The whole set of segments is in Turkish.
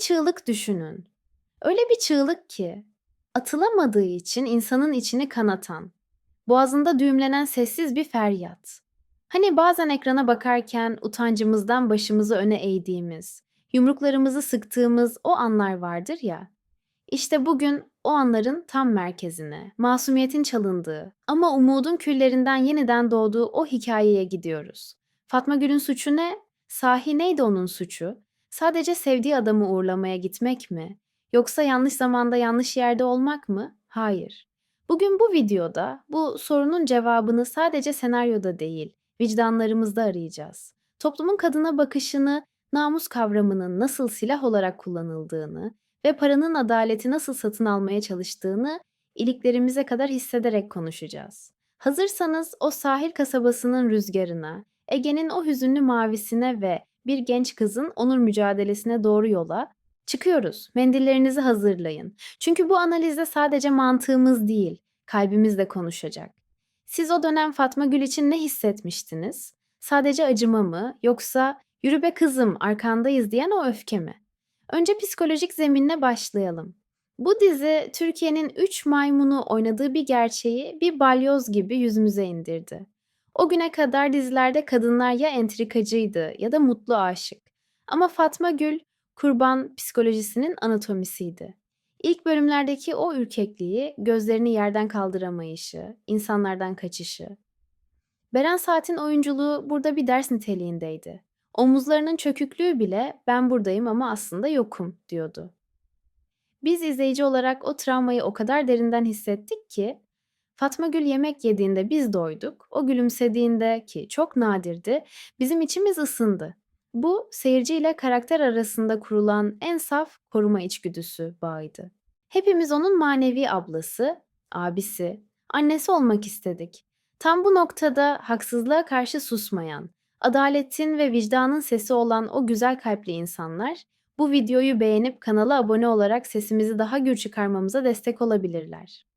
çığlık düşünün. Öyle bir çığlık ki atılamadığı için insanın içini kanatan, boğazında düğümlenen sessiz bir feryat. Hani bazen ekrana bakarken utancımızdan başımızı öne eğdiğimiz, yumruklarımızı sıktığımız o anlar vardır ya. İşte bugün o anların tam merkezine, masumiyetin çalındığı ama umudun küllerinden yeniden doğduğu o hikayeye gidiyoruz. Fatma Gül'ün suçu ne? Sahi neydi onun suçu? Sadece sevdiği adamı uğurlamaya gitmek mi? Yoksa yanlış zamanda yanlış yerde olmak mı? Hayır. Bugün bu videoda bu sorunun cevabını sadece senaryoda değil, vicdanlarımızda arayacağız. Toplumun kadına bakışını, namus kavramının nasıl silah olarak kullanıldığını ve paranın adaleti nasıl satın almaya çalıştığını iliklerimize kadar hissederek konuşacağız. Hazırsanız o sahil kasabasının rüzgarına, Ege'nin o hüzünlü mavisine ve bir genç kızın onur mücadelesine doğru yola çıkıyoruz. Mendillerinizi hazırlayın. Çünkü bu analizde sadece mantığımız değil, kalbimiz de konuşacak. Siz o dönem Fatma Gül için ne hissetmiştiniz? Sadece acıma mı yoksa yürü be kızım arkandayız diyen o öfke mi? Önce psikolojik zeminle başlayalım. Bu dizi Türkiye'nin 3 maymunu oynadığı bir gerçeği bir balyoz gibi yüzümüze indirdi. O güne kadar dizilerde kadınlar ya entrikacıydı ya da mutlu aşık. Ama Fatma Gül kurban psikolojisinin anatomisiydi. İlk bölümlerdeki o ürkekliği, gözlerini yerden kaldıramayışı, insanlardan kaçışı. Beren Saat'in oyunculuğu burada bir ders niteliğindeydi. Omuzlarının çöküklüğü bile ben buradayım ama aslında yokum diyordu. Biz izleyici olarak o travmayı o kadar derinden hissettik ki Fatma Gül yemek yediğinde biz doyduk, o gülümsediğinde ki çok nadirdi, bizim içimiz ısındı. Bu seyirciyle karakter arasında kurulan en saf koruma içgüdüsü bağıydı. Hepimiz onun manevi ablası, abisi, annesi olmak istedik. Tam bu noktada haksızlığa karşı susmayan, adaletin ve vicdanın sesi olan o güzel kalpli insanlar bu videoyu beğenip kanala abone olarak sesimizi daha gür çıkarmamıza destek olabilirler.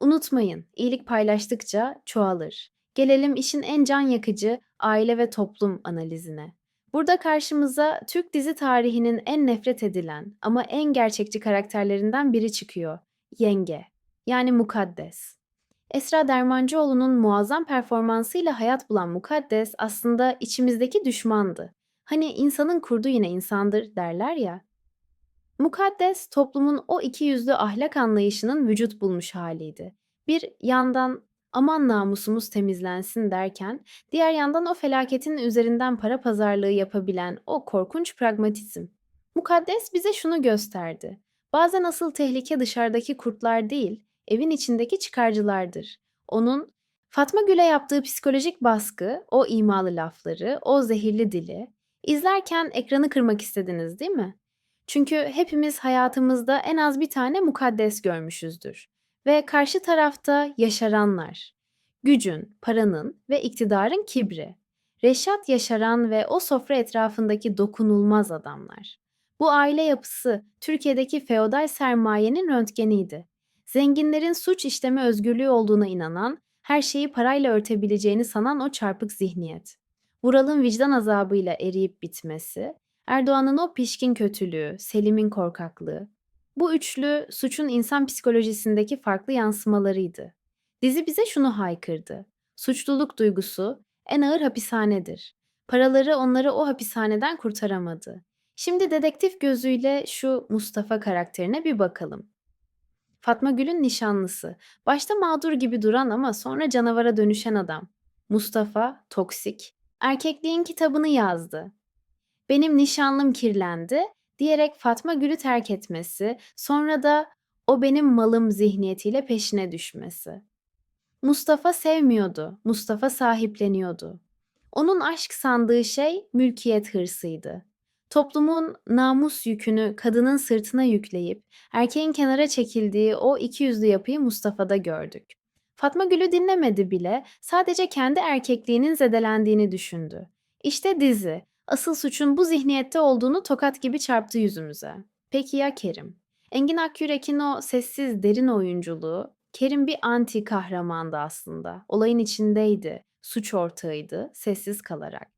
Unutmayın, iyilik paylaştıkça çoğalır. Gelelim işin en can yakıcı aile ve toplum analizine. Burada karşımıza Türk dizi tarihinin en nefret edilen ama en gerçekçi karakterlerinden biri çıkıyor. Yenge, yani Mukaddes. Esra Dermancıoğlu'nun muazzam performansıyla hayat bulan Mukaddes aslında içimizdeki düşmandı. Hani insanın kurdu yine insandır derler ya. Mukaddes toplumun o iki yüzlü ahlak anlayışının vücut bulmuş haliydi. Bir yandan aman namusumuz temizlensin derken, diğer yandan o felaketin üzerinden para pazarlığı yapabilen o korkunç pragmatizm. Mukaddes bize şunu gösterdi. Bazen asıl tehlike dışarıdaki kurtlar değil, evin içindeki çıkarcılardır. Onun Fatma Gül'e yaptığı psikolojik baskı, o imalı lafları, o zehirli dili, izlerken ekranı kırmak istediniz değil mi? Çünkü hepimiz hayatımızda en az bir tane mukaddes görmüşüzdür. Ve karşı tarafta yaşaranlar. Gücün, paranın ve iktidarın kibri. Reşat yaşaran ve o sofra etrafındaki dokunulmaz adamlar. Bu aile yapısı Türkiye'deki feodal sermayenin röntgeniydi. Zenginlerin suç işleme özgürlüğü olduğuna inanan, her şeyi parayla örtebileceğini sanan o çarpık zihniyet. Vural'ın vicdan azabıyla eriyip bitmesi, Erdoğan'ın o pişkin kötülüğü, Selim'in korkaklığı. Bu üçlü suçun insan psikolojisindeki farklı yansımalarıydı. Dizi bize şunu haykırdı. Suçluluk duygusu en ağır hapishanedir. Paraları onları o hapishaneden kurtaramadı. Şimdi dedektif gözüyle şu Mustafa karakterine bir bakalım. Fatma Gül'ün nişanlısı. Başta mağdur gibi duran ama sonra canavara dönüşen adam. Mustafa, toksik. Erkekliğin kitabını yazdı. Benim nişanlım kirlendi diyerek Fatma Gül'ü terk etmesi, sonra da o benim malım zihniyetiyle peşine düşmesi. Mustafa sevmiyordu, Mustafa sahipleniyordu. Onun aşk sandığı şey mülkiyet hırsıydı. Toplumun namus yükünü kadının sırtına yükleyip erkeğin kenara çekildiği o iki yüzlü yapıyı Mustafa'da gördük. Fatma Gül'ü dinlemedi bile, sadece kendi erkekliğinin zedelendiğini düşündü. İşte dizi, asıl suçun bu zihniyette olduğunu tokat gibi çarptı yüzümüze. Peki ya Kerim? Engin Akyürek'in o sessiz derin oyunculuğu, Kerim bir anti kahramandı aslında. Olayın içindeydi, suç ortağıydı, sessiz kalarak.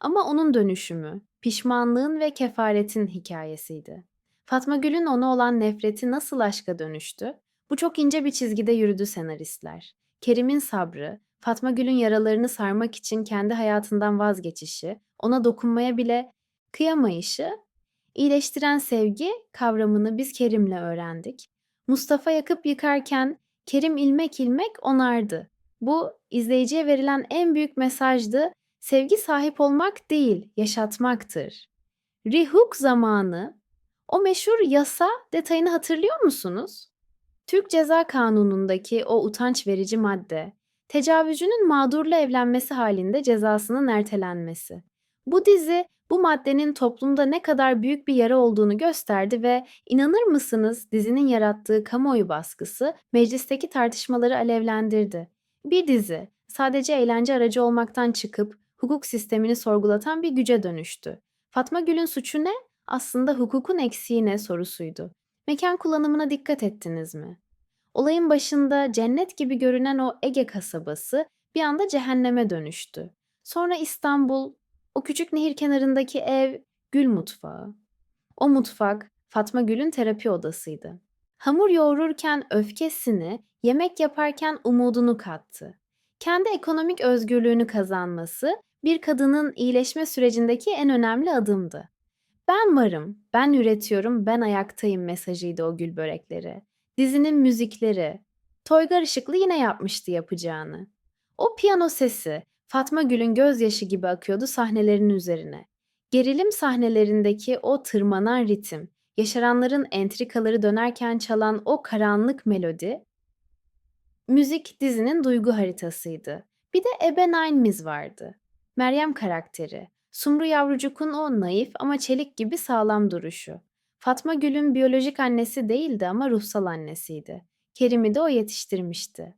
Ama onun dönüşümü, pişmanlığın ve kefaretin hikayesiydi. Fatma Gül'ün ona olan nefreti nasıl aşka dönüştü? Bu çok ince bir çizgide yürüdü senaristler. Kerim'in sabrı, Fatma Gül'ün yaralarını sarmak için kendi hayatından vazgeçişi, ona dokunmaya bile kıyamayışı, iyileştiren sevgi kavramını biz Kerim'le öğrendik. Mustafa yakıp yıkarken Kerim ilmek ilmek onardı. Bu izleyiciye verilen en büyük mesajdı. Sevgi sahip olmak değil, yaşatmaktır. Rihuk zamanı o meşhur yasa detayını hatırlıyor musunuz? Türk Ceza Kanunu'ndaki o utanç verici madde, tecavüzcünün mağdurla evlenmesi halinde cezasının ertelenmesi. Bu dizi bu maddenin toplumda ne kadar büyük bir yara olduğunu gösterdi ve inanır mısınız dizinin yarattığı kamuoyu baskısı meclisteki tartışmaları alevlendirdi. Bir dizi sadece eğlence aracı olmaktan çıkıp hukuk sistemini sorgulatan bir güce dönüştü. Fatma Gül'ün suçu ne? Aslında hukukun eksiği ne sorusuydu. Mekan kullanımına dikkat ettiniz mi? Olayın başında cennet gibi görünen o Ege kasabası bir anda cehenneme dönüştü. Sonra İstanbul, o küçük nehir kenarındaki ev, Gül mutfağı. O mutfak Fatma Gül'ün terapi odasıydı. Hamur yoğururken öfkesini, yemek yaparken umudunu kattı. Kendi ekonomik özgürlüğünü kazanması bir kadının iyileşme sürecindeki en önemli adımdı. Ben varım, ben üretiyorum, ben ayaktayım mesajıydı o gül börekleri. Dizinin müzikleri. Toygar Işıklı yine yapmıştı yapacağını. O piyano sesi Fatma Gül'ün gözyaşı gibi akıyordu sahnelerin üzerine. Gerilim sahnelerindeki o tırmanan ritim, yaşaranların entrikaları dönerken çalan o karanlık melodi, müzik dizinin duygu haritasıydı. Bir de Ebe Nain'miz vardı. Meryem karakteri. Sumru Yavrucuk'un o naif ama çelik gibi sağlam duruşu. Fatma Gül'ün biyolojik annesi değildi ama ruhsal annesiydi. Kerim'i de o yetiştirmişti.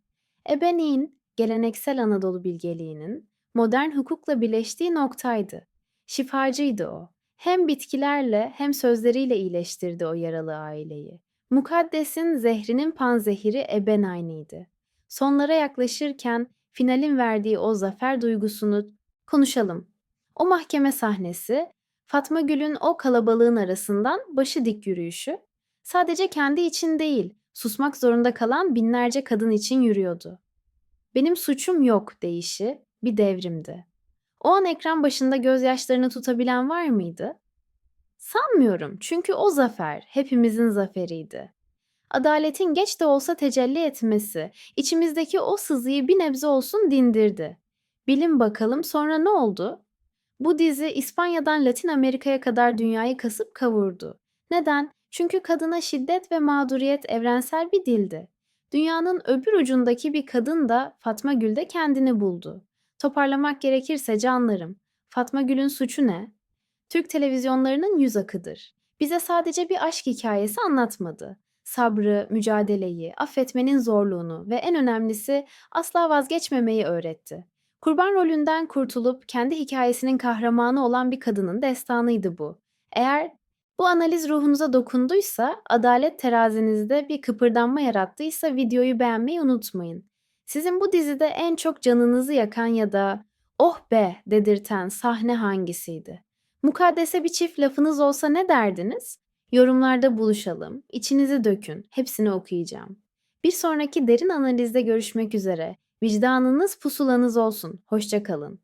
Ebenin, geleneksel Anadolu bilgeliğinin, modern hukukla birleştiği noktaydı. Şifacıydı o. Hem bitkilerle hem sözleriyle iyileştirdi o yaralı aileyi. Mukaddes'in zehrinin panzehiri Ebenayn'iydi. Sonlara yaklaşırken finalin verdiği o zafer duygusunu konuşalım. O mahkeme sahnesi, Fatma Gül'ün o kalabalığın arasından başı dik yürüyüşü, sadece kendi için değil, susmak zorunda kalan binlerce kadın için yürüyordu. Benim suçum yok deyişi bir devrimdi. O an ekran başında gözyaşlarını tutabilen var mıydı? Sanmıyorum çünkü o zafer hepimizin zaferiydi. Adaletin geç de olsa tecelli etmesi, içimizdeki o sızıyı bir nebze olsun dindirdi. Bilin bakalım sonra ne oldu? Bu dizi İspanya'dan Latin Amerika'ya kadar dünyayı kasıp kavurdu. Neden? Çünkü kadına şiddet ve mağduriyet evrensel bir dildi. Dünyanın öbür ucundaki bir kadın da Fatma Gül'de kendini buldu. Toparlamak gerekirse canlarım, Fatma Gül'ün suçu ne? Türk televizyonlarının yüz akıdır. Bize sadece bir aşk hikayesi anlatmadı. Sabrı, mücadeleyi, affetmenin zorluğunu ve en önemlisi asla vazgeçmemeyi öğretti. Kurban rolünden kurtulup kendi hikayesinin kahramanı olan bir kadının destanıydı bu. Eğer bu analiz ruhunuza dokunduysa, adalet terazinizde bir kıpırdanma yarattıysa videoyu beğenmeyi unutmayın. Sizin bu dizide en çok canınızı yakan ya da oh be dedirten sahne hangisiydi? Mukaddese bir çift lafınız olsa ne derdiniz? Yorumlarda buluşalım, içinizi dökün, hepsini okuyacağım. Bir sonraki derin analizde görüşmek üzere. Vicdanınız pusulanız olsun. Hoşça kalın.